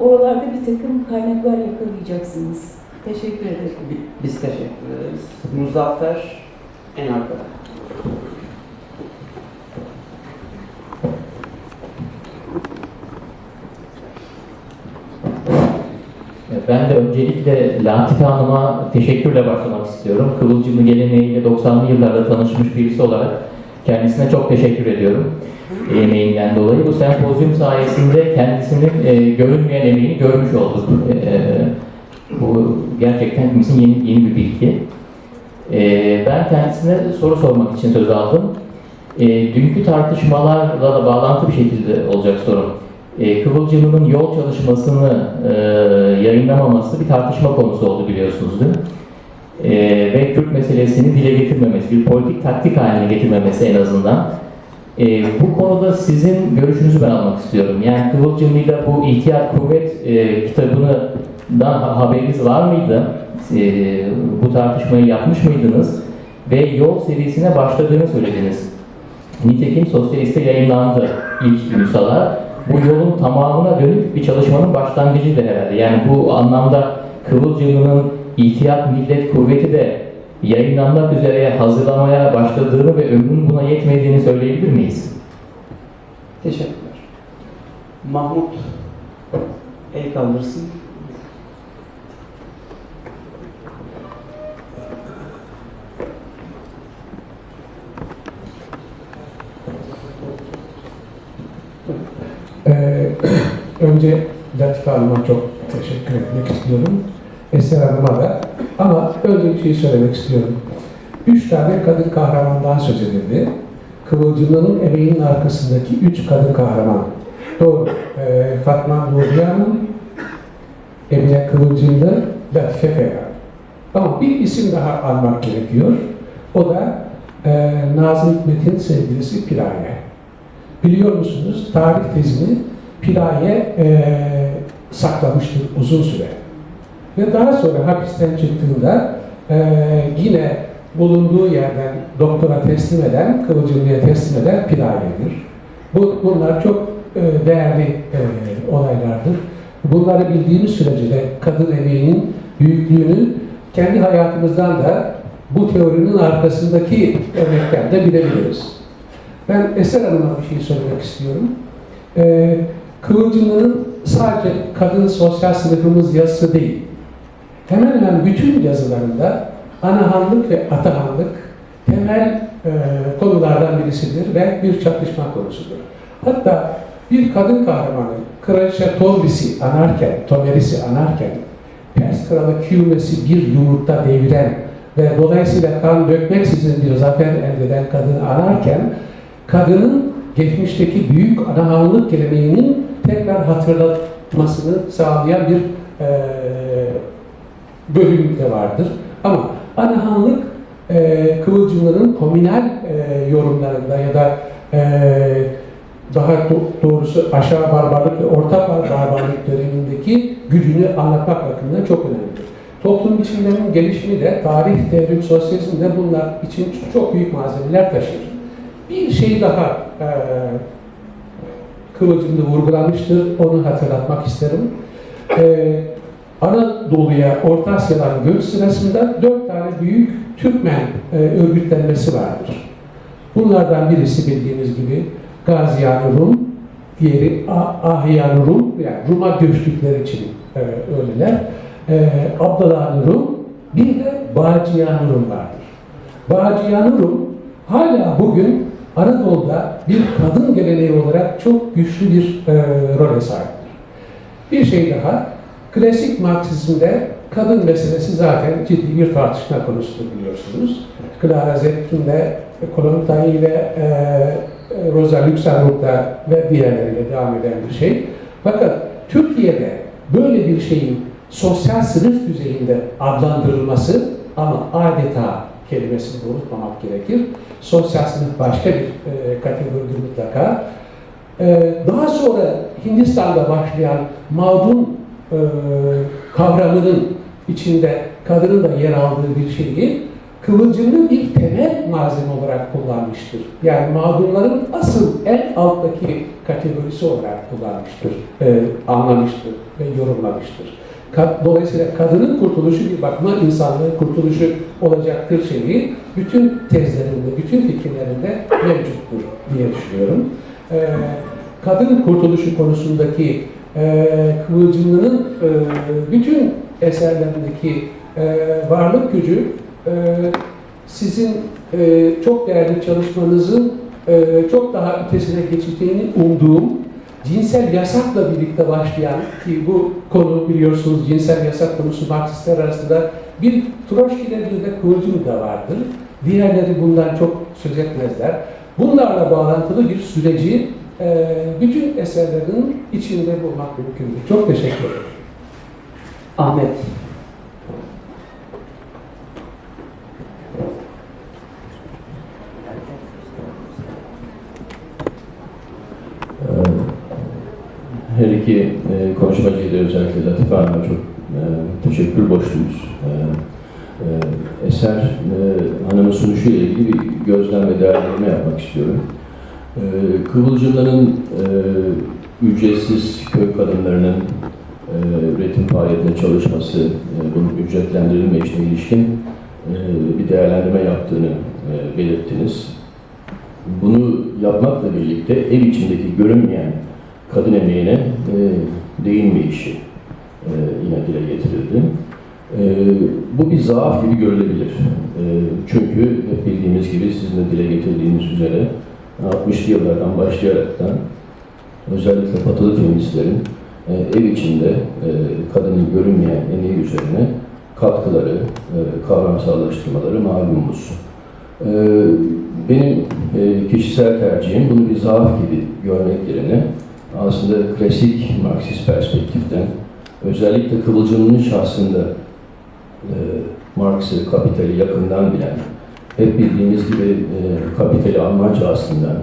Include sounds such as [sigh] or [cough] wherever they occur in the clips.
oralarda bir takım kaynaklar yakalayacaksınız. Teşekkür ederim. Bi- Biz teşekkür ederiz. Muzaffer en arkada. Ben de öncelikle Latife Hanım'a teşekkürle başlamak istiyorum. Kıvılcımı geleneğiyle 90'lı yıllarda tanışmış birisi olarak kendisine çok teşekkür ediyorum emeğinden dolayı. Bu sempozyum sayesinde kendisinin e, görünmeyen emeğini görmüş olduk. E, bu gerçekten hepimizin yeni, yeni bir bilgi. E, ben kendisine soru sormak için söz aldım. E, dünkü tartışmalarla da bağlantı bir şekilde olacak sorum. E, Kıvılcımı'nın yol çalışmasını e, yayınlamaması bir tartışma konusu oldu biliyorsunuz değil mi? E, ve Kürt meselesini dile getirmemesi, bir politik taktik haline getirmemesi en azından. E, bu konuda sizin görüşünüzü ben almak istiyorum. Yani Kıvılcımı'yla bu İhtiyar Kuvvet e, kitabından ha- haberiniz var mıydı? E, bu tartışmayı yapmış mıydınız? Ve yol serisine başladığını söylediniz. Nitekim Sosyalist'te yayınlandı ilk nüshalar. Bu yolun tamamına dönük bir çalışmanın başlangıcıydı herhalde. Yani bu anlamda Kıvılcımı'nın İhtiyat Millet Kuvveti de yayınlanmak üzere hazırlamaya başladığını ve ömrünün buna yetmediğini söyleyebilir miyiz? Teşekkürler. Mahmut el kaldırsın. Ee, [clears throat] önce Latife Hanım'a çok teşekkür etmek istiyorum. Eser Hanım'a da. Ama önce bir şey söylemek istiyorum. Üç tane kadın kahramandan söz edildi. Kıvılcımların emeğinin arkasındaki üç kadın kahraman. Doğru. Ee, Fatma Nuriye Hanım, Emine Kıvılcımlı, Latife Kaya. Ama bir isim daha almak gerekiyor. O da e, Nazım Hikmet'in sevgilisi Piraye. Biliyor musunuz tarih tezini Piraye e, saklamıştır uzun süre. Ve daha sonra hapisten çıktığında e, yine bulunduğu yerden doktora teslim eden, Kıvılcımlı'ya teslim eden Piraye'dir. Bu, bunlar çok e, değerli e, olaylardır. Bunları bildiğimiz sürece de kadın emeğinin büyüklüğünü kendi hayatımızdan da bu teorinin arkasındaki örnekten de bilebiliriz. Ben Eser Hanım'a bir şey söylemek istiyorum. Ee, Kıvılcımların sadece kadın sosyal sınıfımız yazısı değil. Hemen hemen bütün yazılarında anahanlık ve atahanlık temel e, konulardan birisidir ve bir çatışma konusudur. Hatta bir kadın kahramanı Kraliçe Tombis'i anarken, Tomeris'i anarken Pers kralı Kyumes'i bir yumurta deviren ve dolayısıyla kan dökmeksizin bir zafer elde eden kadını anarken kadının geçmişteki büyük anahanlık geleneğinin tekrar hatırlatmasını sağlayan bir e, bölüm de vardır. Ama anahanlık e, kıvılcımların komünel e, yorumlarında ya da e, daha do- doğrusu aşağı barbarlık ve orta bar- barbarlık dönemindeki gücünü anlatmak bakımından çok önemlidir. Toplum biçimlerinin gelişimi de tarih, devrim, sosyalizm de bunlar için çok büyük malzemeler taşır. Bir şey daha e, kıvılcımda vurgulanmıştır, onu hatırlatmak isterim. E, Anadolu'ya, Orta Asya'dan göç sırasında dört tane büyük Türkmen e, örgütlenmesi vardır. Bunlardan birisi bildiğiniz gibi Gaziyan Rum, diğeri Ahyan Rum, yani Rum'a göçtükleri için e, öyleler. E, Abdallah Rum, bir de Bağcıyan Rum vardır. Bağcıyan Rum hala bugün Anadolu'da bir kadın geleneği olarak çok güçlü bir e, role sahiptir. Bir şey daha, klasik Marksizmde kadın meselesi zaten ciddi bir tartışma konusudur biliyorsunuz. Clara Zetkin de, Kolontai ve e, Rosa Luxemburg'da ve diğerleriyle devam eden bir şey. Fakat Türkiye'de böyle bir şeyin sosyal sınıf düzeyinde adlandırılması ama adeta kelimesini unutmamak gerekir. Sosyal sınıf başka bir e, kategoridir mutlaka. E, daha sonra Hindistan'da başlayan mağdum e, kavramının içinde kadının da yer aldığı bir şeyi kıvılcımlı bir temel malzeme olarak kullanmıştır. Yani mağdurların asıl en alttaki kategorisi olarak kullanmıştır, e, anlamıştır ve yorumlamıştır. Dolayısıyla kadının kurtuluşu bir bakma insanlığın kurtuluşu olacaktır şeyi bütün tezlerinde, bütün fikirlerinde mevcuttur diye düşünüyorum. Ee, kadın kurtuluşu konusundaki e, Kıvılcımlı'nın e, bütün eserlerindeki e, varlık gücü e, sizin e, çok değerli çalışmanızın e, çok daha ötesine geçeceğini umduğum cinsel yasakla birlikte başlayan ki bu konu biliyorsunuz cinsel yasak konusu Marksistler arasında bir Troçki'de bir de Kıvılcım da vardır. Diğerleri bundan çok söz etmezler. Bunlarla bağlantılı bir süreci bütün eserlerin içinde bulmak mümkündür. Çok teşekkür ederim. Ahmet. Her iki e, konuşmacıya da özellikle Latife Hanım'a çok e, teşekkür borçluyuz. E, e, eser hanımın sunuşu ile ilgili bir gözlem ve değerlendirme yapmak istiyorum. E, Kıvılcımların e, ücretsiz köy kadınlarının e, üretim faaliyetine çalışması, e, bunun ücretlendirilmeyişine ilişkin e, bir değerlendirme yaptığını e, belirttiniz. Bunu yapmakla birlikte ev içindeki görünmeyen kadın emeğine e, değinmeyişi e, yine dile getirildi. E, bu bir zaaf gibi görülebilir. E, çünkü bildiğimiz gibi sizin de dile getirdiğiniz üzere 60'lı yıllardan başlayaraktan özellikle batılı feministlerin e, ev içinde e, kadının görünmeyen emeği üzerine katkıları, e, kavramsallaştırmaları malumumuz. E, benim e, kişisel tercihim bunu bir zaaf gibi görmek yerine aslında klasik Marksist perspektiften özellikle Kıvılcım'ın şahsında e, Marx'ı, kapitali yakından bilen, hep bildiğimiz gibi e, kapitali Almanca aslında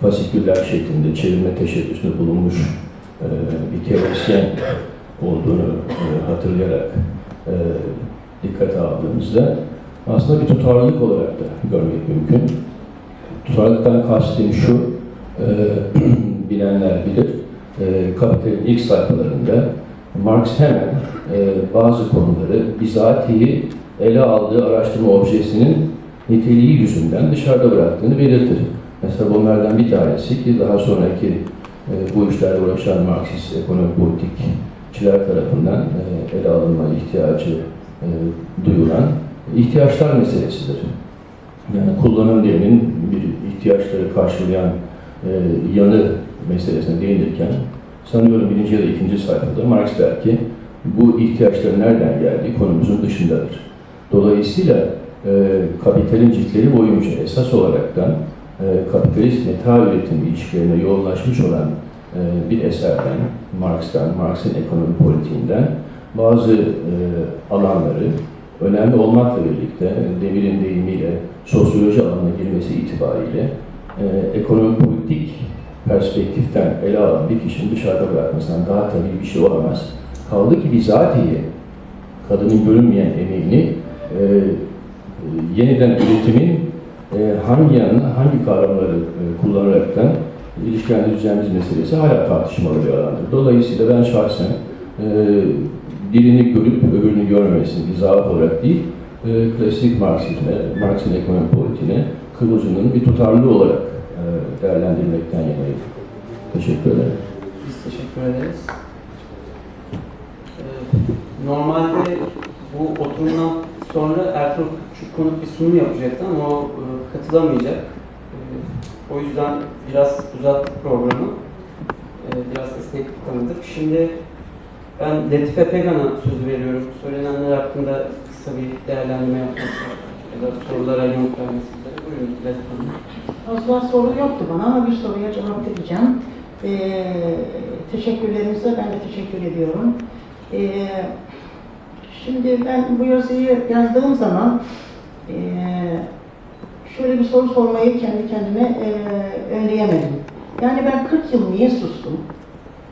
fasiküller şeklinde çevirme teşebbüsünde bulunmuş e, bir teorisyen olduğunu e, hatırlayarak e, dikkate aldığımızda aslında bir tutarlılık olarak da görmek mümkün. Tutarlılıktan kastım şu, e, [clears throat] bilenler bilir, e, Kapital'in ilk sayfalarında Marx hemen e, bazı konuları bizatihi ele aldığı araştırma objesinin niteliği yüzünden dışarıda bıraktığını belirtir. Mesela bunlardan bir tanesi ki daha sonraki e, bu işlerle uğraşan Marksist ekonomi politikçiler tarafından e, ele alınma ihtiyacı e, duyulan ihtiyaçlar meselesidir. Yani kullanım diyenin bir ihtiyaçları karşılayan e, yanı meselesine değinirken sanıyorum birinci ya da ikinci sayfada Marx der ki bu ihtiyaçların nereden geldiği konumuzun dışındadır. Dolayısıyla e, kapitalin ciltleri boyunca esas olaraktan e, kapitalist meta üretim ilişkilerine yoğunlaşmış olan e, bir eserden, Marx'tan, Marx'ın ekonomi politiğinden bazı e, alanları önemli olmakla birlikte Demir'in deyimiyle sosyoloji alanına girmesi itibariyle e, ekonomi politik perspektiften ele alan bir kişinin dışarıda bırakmasından daha tabii bir şey olamaz. Kaldı ki bizatihi kadının görünmeyen emeğini e, yeniden üretimin e, hangi yanına, hangi kavramları e, kullanaraktan ilişkilendireceğimiz meselesi hala tartışmalı bir alandır. Dolayısıyla ben şahsen e, birini görüp öbürünü görmemesini bir zaaf olarak değil, e, klasik Marksizme, Marx'ın ekonomi politiğine Kıvılcım'ın bir tutarlı olarak e, değerlendirmekten yanayım. Teşekkür ederim. Biz teşekkür ederiz. Normalde bu oturumdan sonra Ertuğrul Küçükkonuk bir sunum yapacaktı ama o e, katılamayacak. E, O yüzden biraz uzattık programı. E, Biraz esneklik tanıdık. Şimdi ben Latife Pegan'a söz veriyorum. Söylenenler hakkında kısa bir değerlendirme yapması ya da sorulara yanıt vermesi. Buyurun Latife Hanım. Fazla soru yoktu bana ama bir soruya cevap vereceğim. Ee, teşekkürlerinize ben de teşekkür ediyorum. Ee, şimdi ben bu yazıyı yazdığım zaman ee, şöyle bir soru sormayı kendi kendime ee, önleyemedim. Yani ben 40 yıl niye sustum?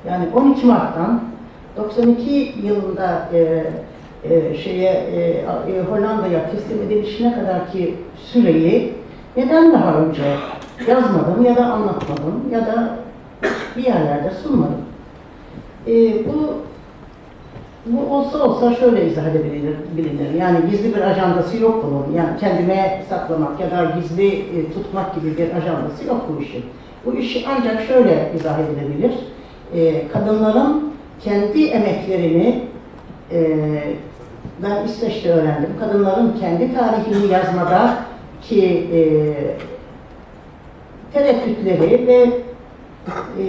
Yani 12 Mart'tan 92 yılında ee, ee, şeye ee, e, Hollanda'ya teslim edilişine kadar ki süreyi neden daha önce yazmadım ya da anlatmadım ya da bir yerlerde sunmadım. Ee, bu Bu olsa olsa şöyle izah edebilir, bilinir. Yani gizli bir ajandası yok bunun. Yani kendime saklamak ya da gizli e, tutmak gibi bir ajandası yok bu işin. Bu işi ancak şöyle izah edilebilir. E, kadınların kendi emeklerini e, ben İsveç'te öğrendim. Kadınların kendi tarihini yazmada ki e, tereddütleri ve e,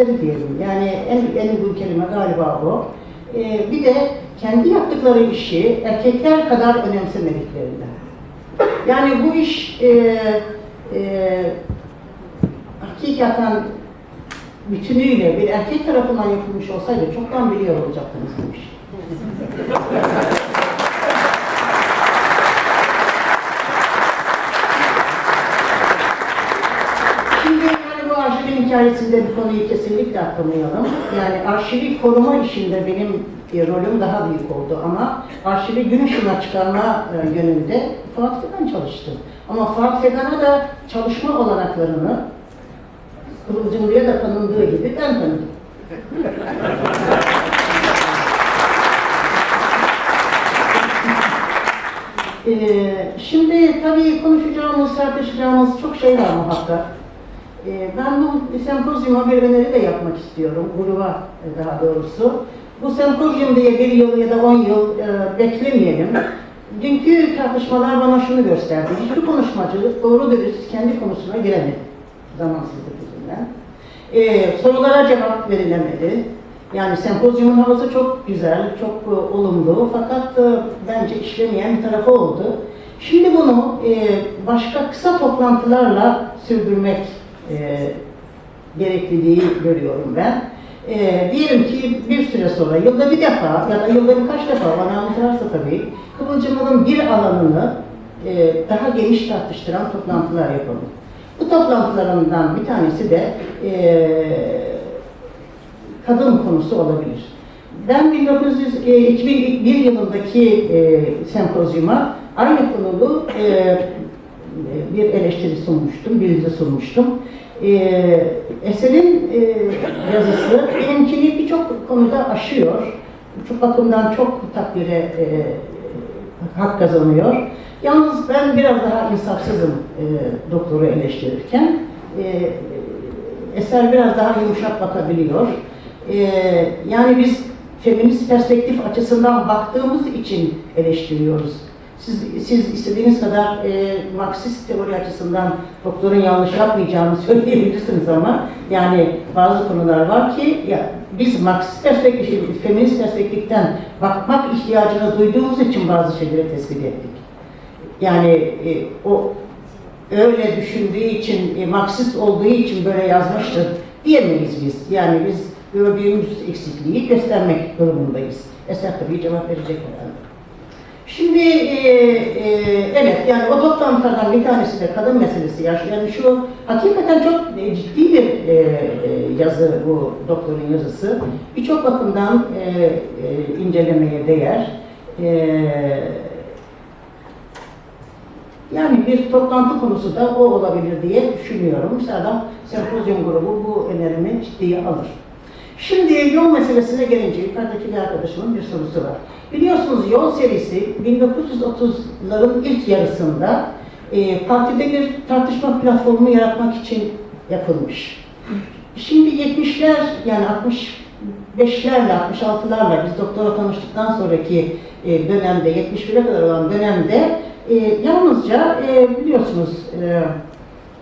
tereddütleri diyelim. Yani en, en uygun kelime galiba bu. E, bir de kendi yaptıkları işi erkekler kadar önemsemediklerinden. Yani bu iş e, e, hakikaten bütünüyle bir erkek tarafından yapılmış olsaydı çoktan biliyor olacaktınız bu işi. [laughs] Şimdi yani bu arşivin hikayesinde bir konuyu kesinlikle atlamayalım. Yani arşivi koruma işinde benim e, rolüm daha büyük oldu ama arşivi gün ışığına çıkarma e, yönünde Fuat Fidan çalıştı. Ama Fuat Fidan'a da çalışma olanaklarını Kıvılcımlı'ya da tanındığı gibi ben tanıdım. Ee, [laughs] şimdi tabii konuşacağımız, tartışacağımız çok şey var muhakkak. Ee, ben bu sempozyuma bir öneri de yapmak istiyorum, gruba e, daha doğrusu. Bu sempozyum diye bir yıl ya da on yıl e, beklemeyelim. Dünkü tartışmalar bana şunu gösterdi. Hiçbir konuşmacı doğru dürüst kendi konusuna giremedi. Zamansızlık yüzünden. Ee, sorulara cevap verilemedi. Yani sempozyumun havası çok güzel, çok e, olumlu fakat e, bence işlemeyen bir tarafı oldu. Şimdi bunu e, başka kısa toplantılarla sürdürmek e, gerekliliği görüyorum ben. E, diyelim ki bir süre sonra, yılda bir defa ya da yılda birkaç defa bana anlatırsa tabii, Kıvılcım'ın bir alanını e, daha geniş tartıştıran toplantılar yapalım. Bu toplantılarından bir tanesi de e, kadın konusu olabilir. Ben 1900, e, 2001 yılındaki e, sempozyuma aynı konulu e, bir eleştiri sunmuştum, bilgi sunmuştum. E, eserin e, yazısı benimkini birçok konuda aşıyor. Şu bakımdan çok takdire e, hak kazanıyor. Yalnız ben biraz daha insafsızım e, doktoru eleştirirken. Eser biraz daha yumuşak bakabiliyor. Ee, yani biz feminist perspektif açısından baktığımız için eleştiriyoruz. Siz, siz istediğiniz kadar e, Marksist teori açısından doktorun yanlış yapmayacağını [laughs] söyleyebilirsiniz ama yani bazı konular var ki ya, biz Marksist perspektif, feminist perspektiften bakmak ihtiyacını duyduğumuz için bazı şeyleri tespit ettik. Yani e, o öyle düşündüğü için, e, Marksist olduğu için böyle yazmıştır diyemeyiz biz. Yani biz gördüğümüz eksikliği göstermek durumundayız. Eser tabii cevap verecek herhalde. Şimdi e, e, evet yani o toplantılardan bir tanesi de kadın meselesi yaş. Yani şu hakikaten çok e, ciddi bir e, e, yazı bu doktorun yazısı. Birçok bakımdan e, e, incelemeye değer. E, yani bir toplantı konusu da o olabilir diye düşünüyorum. Sıradan sempozyum grubu bu önerimi ciddiye alır. Şimdi yol meselesine gelince yukarıdaki bir arkadaşımın bir sorusu var. Biliyorsunuz yol serisi 1930'ların ilk yarısında e, partide bir tartışma platformu yaratmak için yapılmış. Şimdi 70'ler yani 65'lerle 66'larla biz doktora tanıştıktan sonraki e, dönemde 71'e kadar olan dönemde e, yalnızca e, biliyorsunuz e,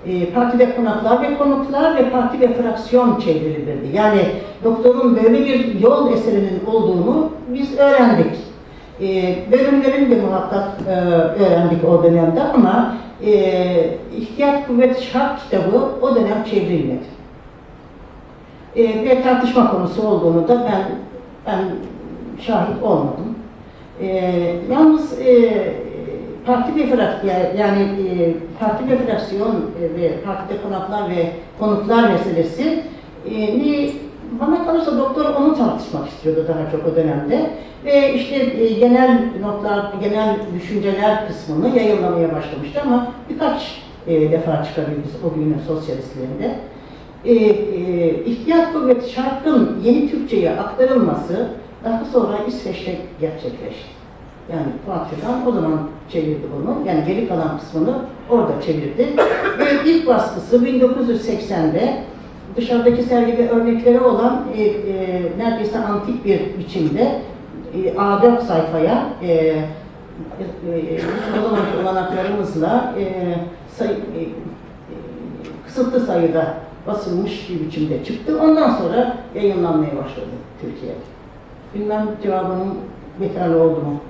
e, partide konaklar ve konuklar ve parti ve fraksiyon çevrilirdi. Yani doktorun böyle bir yol eserinin olduğunu biz öğrendik. E, bölümlerini de muhakkak e, öğrendik o dönemde ama e, İhtiyat Kuvvet Şart kitabı o dönem çevrilmedi. E, ve tartışma konusu olduğunu da ben ben şahit olmadım. E, yalnız e, ve fraksiyon yani e, parti ve fraksiyon e, ve partide konaklar ve konuklar meselesi e, ni bana kalırsa doktor onu tartışmak istiyordu daha çok o dönemde ve işte e, genel notlar, genel düşünceler kısmını yayınlamaya başlamıştı ama birkaç e, defa çıkabildi o günün sosyalistlerinde. e, e, İhtiyat yeni Türkçe'ye aktarılması daha sonra İsveç'te gerçekleşti. Yani Fuat Fidan o zaman çevirdi bunu. Yani geri kalan kısmını orada çevirdi. Ve ilk baskısı 1980'de dışarıdaki sergide örnekleri olan e, e, neredeyse antik bir biçimde e, A4 sayfaya e, e, e, o zamanki olanaklarımızla e, sayı, e, kısıtlı sayıda basılmış bir biçimde çıktı. Ondan sonra yayınlanmaya başladı Türkiye'de. Bilmem cevabının yeterli oldu mu?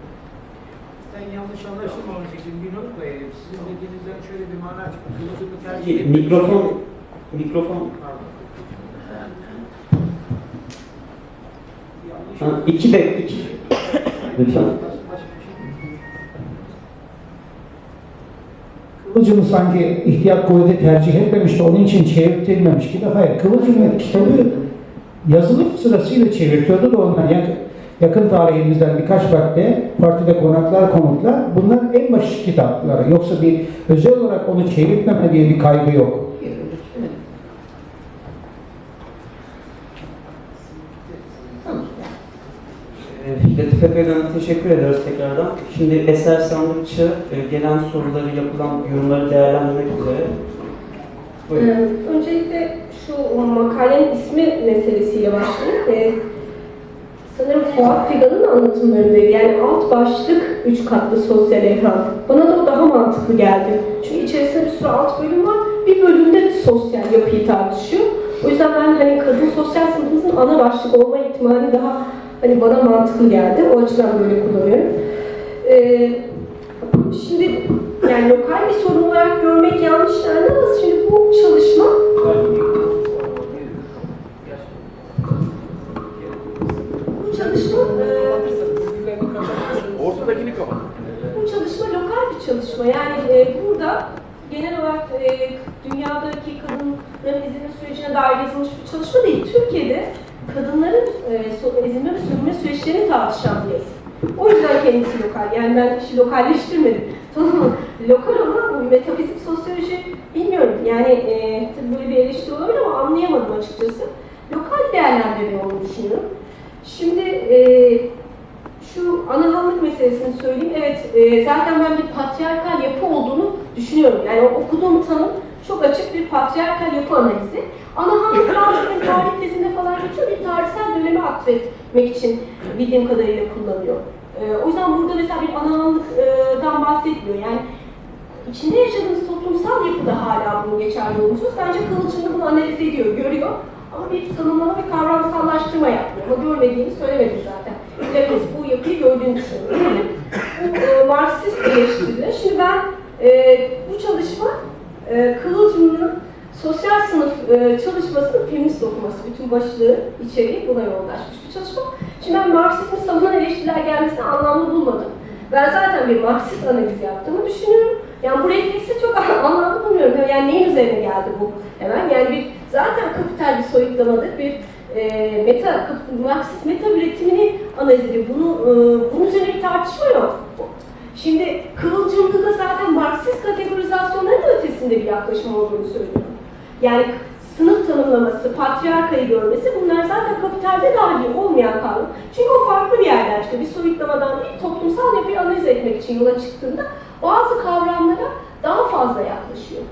Ben yanlış anlaşılmamak için bir not koyayım. Sizin dediğinizden şöyle bir mana çıktı. Kılıcını tercih etmek Mikrofon, mikrofon. Pardon. Ha, iki de, iki. Lütfen. Kıvılcım'ı sanki ihtiyat kuvveti tercih etmemişti, onun için çevirtilmemiş gibi. Hayır, Kıvılcım kitabı yazılım sırasıyla çevirtiyordu da onlar yak- yakın tarihimizden birkaç madde, partide konaklar, konuklar, bunlar en baş kitapları. Yoksa bir özel olarak onu çevirtmeme diye bir kaygı yok. Ee, Latife Pegan'a teşekkür ediyoruz tekrardan. Şimdi Eser Sandıkçı e, gelen soruları, yapılan yorumları değerlendirmek üzere. Buyurun. Ee, Öncelikle şu makalenin ismi meselesiyle başlayayım. Sanırım Fuat Fidan'ın anlatımlarındaydı. Yani alt başlık üç katlı sosyal evren. Bana da o daha mantıklı geldi. Çünkü içerisinde bir sürü alt bölüm var. Bir bölümde sosyal yapıyı tartışıyor. O yüzden ben hani kadın sosyal sınıfımızın ana başlık olma ihtimali daha hani bana mantıklı geldi. O açıdan böyle kullanıyorum. Ee, Şimdi yani lokal bir sorun olarak görmek yanlış yani ama şimdi bu çalışma bu çalışma lokal bir çalışma. Yani e, burada genel olarak e, dünyadaki kadınların ezilme sürecine dair yazılmış bir çalışma değil. Türkiye'de kadınların e, ezilme ve sürünme süreçlerini tartışan bir yazı. O yüzden kendisi lokal. Yani ben işi lokalleştirmedim. [laughs] Lokal olan bu metafizik sosyoloji bilmiyorum. Yani e, tabii böyle bir eleştiri olabilir ama anlayamadım açıkçası. Lokal değerlendirme olduğunu düşünüyorum. Şimdi e, meselesini söyleyeyim. Evet, e, zaten ben bir patriarkal yapı olduğunu düşünüyorum. Yani okuduğum tanım çok açık bir patriarkal yapı analizi. Anahanlık bazı tarih tezinde falan geçiyor. Bir tarihsel döneme atfetmek için bildiğim kadarıyla kullanıyor. E, o yüzden burada mesela bir anahanlıktan bahsetmiyor. Yani içinde yaşadığımız toplumsal yapıda hala bunun geçerli olumsuz. Bence Kılıç'ın bunu analiz ediyor, görüyor. Ama bir tanımlama ve kavramsallaştırma yapmıyor. Ama görmediğini söylemedim zaten. Herkes bu yapıyı gördüğünü düşünüyorum. Bu e, Marksist eleştiriler. Şimdi ben e, bu çalışma e, Kıvılcım'ın sosyal sınıf e, çalışmasının feminist okuması, bütün başlığı, içeriği buna yoğunlaşmış bir çalışma. Şimdi ben Marksizmi savunan eleştiriler gelmesini anlamlı bulmadım. Ben zaten bir Marksist analiz yaptığımı düşünüyorum. Yani bu refleksi çok [laughs] anlamlı bulmuyorum. Yani neyin üzerine geldi bu hemen? Yani bir zaten kapital bir soyutlamadır, bir e, meta, Marksist meta üretimini analiz ediyor. Bunu, e, bunun üzerine bir tartışma yok. Şimdi Kıvılcım'da da zaten Marksist kategorizasyonların da ötesinde bir yaklaşım olduğunu söylüyorum. Yani sınıf tanımlaması, patriarkayı görmesi bunlar zaten kapitalde dahil olmayan kavram. Çünkü o farklı bir yerden çıkıyor. Bir soyutlamadan değil, toplumsal yapıyı analiz etmek için yola çıktığında bazı kavramlara daha fazla yaklaşıyor.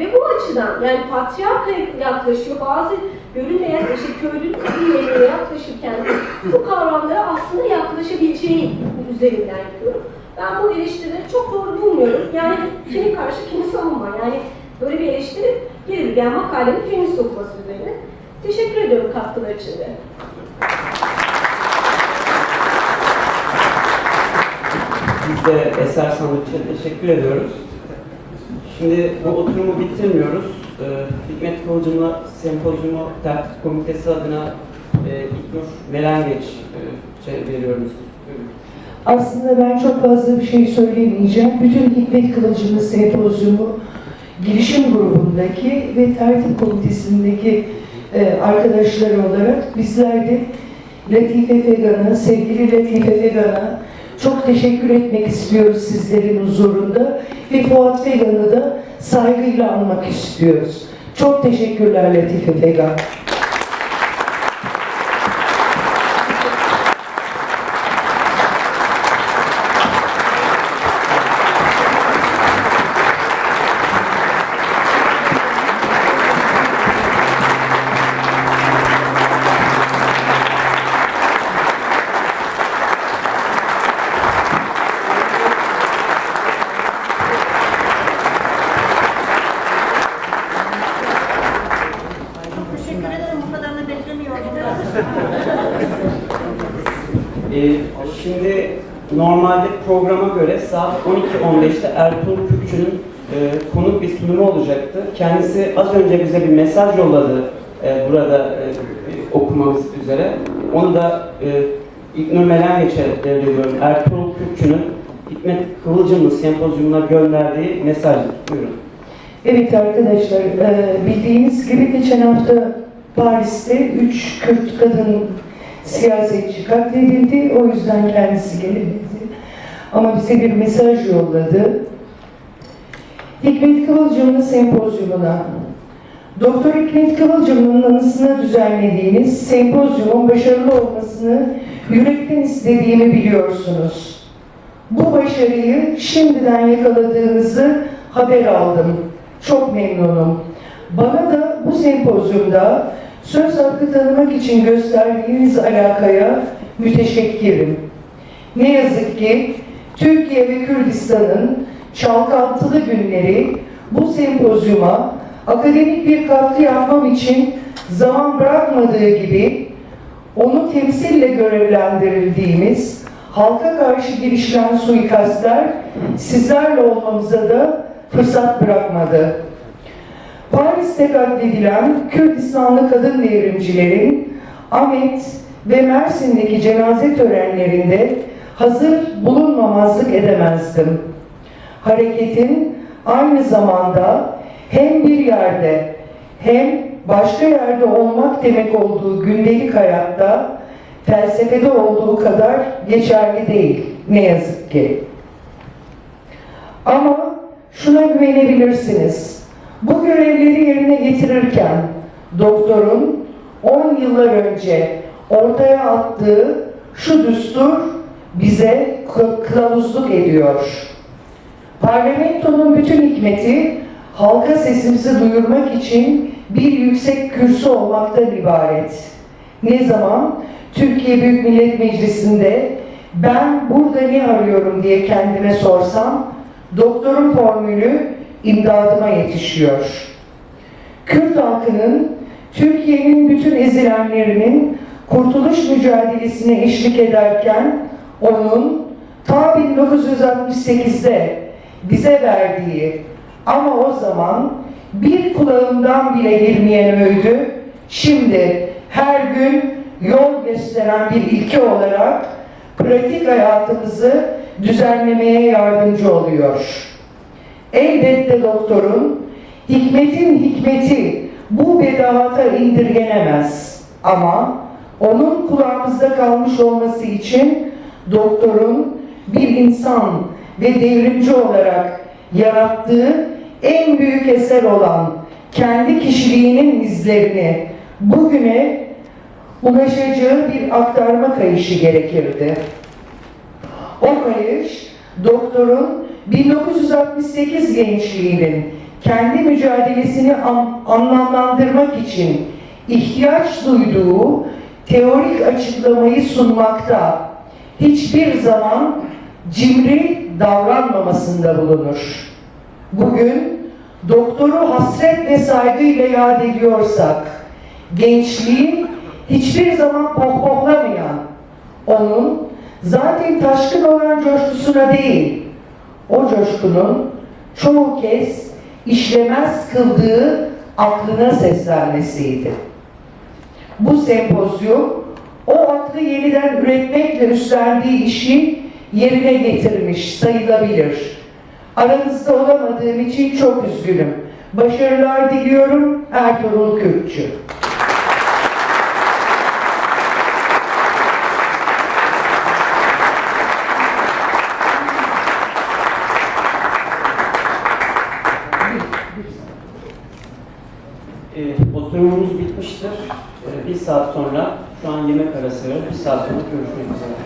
Ve bu açıdan yani patriarkaya yaklaşıyor, bazı görünmeyen işte köylülük kadın yerine yaklaşırken bu kavramlara aslında yaklaşabileceği üzerinden yapıyorum. Ben bu eleştirileri çok doğru bulmuyorum. Yani kimi karşı kimi savunma. Yani böyle bir eleştiri gelir. Yani makalenin feminist okuması üzerine. Teşekkür ediyorum katkılar için de. Biz de Eser Sandıkçı'ya teşekkür ediyoruz. Şimdi bu oturumu bitirmiyoruz. Ee, Hikmet Kıvılcım'la sempozyumu tertip komitesi adına e, İlknur Melengeç e, şey veriyoruz. Aslında ben çok fazla bir şey söyleyemeyeceğim. Bütün Hikmet Kılıcı'nın sempozyumu girişim grubundaki ve tertip komitesindeki e, arkadaşlar olarak bizler de Latife Fegan'a, sevgili Latife Fegan'a çok teşekkür etmek istiyoruz sizlerin huzurunda ve Fuat Fegan'ı da saygıyla anmak istiyoruz. Çok teşekkürler Latife Fegan. Çok teşekkür ederim. Bu kadarını beklemiyordum. Ee, şimdi normalde programa göre saat 12.15'te Ertuğrul Kürkçü'nün e, konuk bir sunumu olacaktı. Kendisi az önce bize bir mesaj yolladı e, burada e, okumamız üzere. Onu da e, İlknur Melengeç'e devrediyorum. Ertuğrul Kürkçü'nün Hikmet Kıvılcımlı sempozyumuna gönderdiği mesajdır. Buyurun. Evet arkadaşlar, e, bildiğiniz gibi geçen hafta Paris'te üç Kürt kadın siyasetçi katledildi. O yüzden kendisi gelemedi. Ama bize bir mesaj yolladı. Hikmet Kıvılcımlı sempozyumuna Doktor Hikmet Kıvılcımlı'nın anısına düzenlediğiniz sempozyumun başarılı olmasını yürekten istediğimi biliyorsunuz. Bu başarıyı şimdiden yakaladığınızı haber aldım. Çok memnunum. Bana da bu sempozyumda söz hakkı tanımak için gösterdiğiniz alakaya müteşekkirim. Ne yazık ki Türkiye ve Kürdistan'ın çalkantılı günleri bu sempozyuma akademik bir katkı yapmam için zaman bırakmadığı gibi onu temsille görevlendirildiğimiz halka karşı girişilen suikastler sizlerle olmamıza da fırsat bırakmadı. Paris'te katledilen Kürdistanlı kadın devrimcilerin Ahmet ve Mersin'deki cenaze törenlerinde hazır bulunmamazlık edemezdim. Hareketin aynı zamanda hem bir yerde hem başka yerde olmak demek olduğu gündelik hayatta felsefede olduğu kadar geçerli değil ne yazık ki. Ama şuna güvenebilirsiniz. Bu görevleri yerine getirirken doktorun 10 yıllar önce ortaya attığı şu düstur bize kı- kılavuzluk ediyor. Parlamentonun bütün hikmeti halka sesimizi duyurmak için bir yüksek kürsü olmaktan ibaret. Ne zaman Türkiye Büyük Millet Meclisi'nde ben burada ne arıyorum diye kendime sorsam doktorun formülü imdadıma yetişiyor. Kürt halkının Türkiye'nin bütün ezilenlerinin kurtuluş mücadelesine eşlik ederken onun ta 1968'de bize verdiği ama o zaman bir kulağımdan bile girmeyen öğüdü şimdi her gün yol gösteren bir ilke olarak pratik hayatımızı düzenlemeye yardımcı oluyor. Elbette doktorun hikmetin hikmeti bu bedavata indirgenemez. Ama onun kulağımızda kalmış olması için doktorun bir insan ve devrimci olarak yarattığı en büyük eser olan kendi kişiliğinin izlerini bugüne ulaşacağı bir aktarma kayışı gerekirdi. O kayış doktorun 1968 gençliğinin kendi mücadelesini an- anlamlandırmak için ihtiyaç duyduğu teorik açıklamayı sunmakta hiçbir zaman cimri davranmamasında bulunur. Bugün doktoru hasret ve saygıyla yad ediyorsak, gençliği hiçbir zaman pohpohlamayan, onun zaten taşkın olan coşkusuna değil, o coşkunun çoğu kez işlemez kıldığı aklına seslenmesiydi. Bu sempozyum o aklı yeniden üretmekle üstlendiği işi yerine getirmiş sayılabilir. Aranızda olamadığım için çok üzgünüm. Başarılar diliyorum Ertuğrul Kürkçü. saat sonra şu veriyoruz. Bir saat sonra görüşmek üzere.